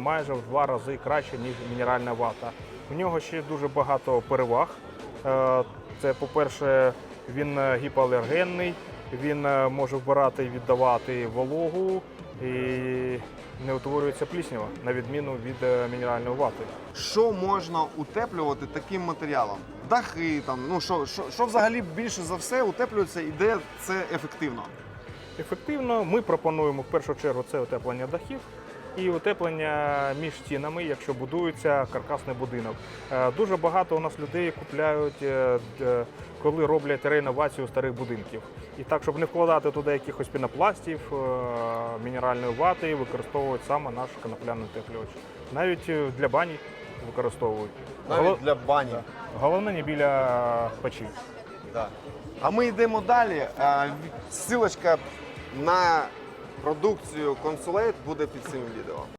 майже в два рази краще, ніж мінеральна вата. У нього ще дуже багато переваг. Е, Це, по-перше, він е, гіпоалергенний, він е, може вбирати і віддавати вологу і не утворюється пліснява, на відміну від мінеральної вати. Що можна утеплювати таким матеріалом? Дахи, там, ну що, що, що взагалі більше за все утеплюється і де це ефективно? Ефективно ми пропонуємо в першу чергу це утеплення дахів і утеплення між стінами, якщо будується каркасний будинок. Е, Дуже багато у нас людей купляють, е, коли роблять реновацію старих будинків. І так, щоб не вкладати туди якихось пінопластів, е, мінеральної вати, використовують саме наш конопляний утеплювач. Навіть е, для бані використовують. Навіть для бані. Головне не біля печі. Да. А ми йдемо далі. А, в- Ссылочка на продукцію консулейт буде під цим відео.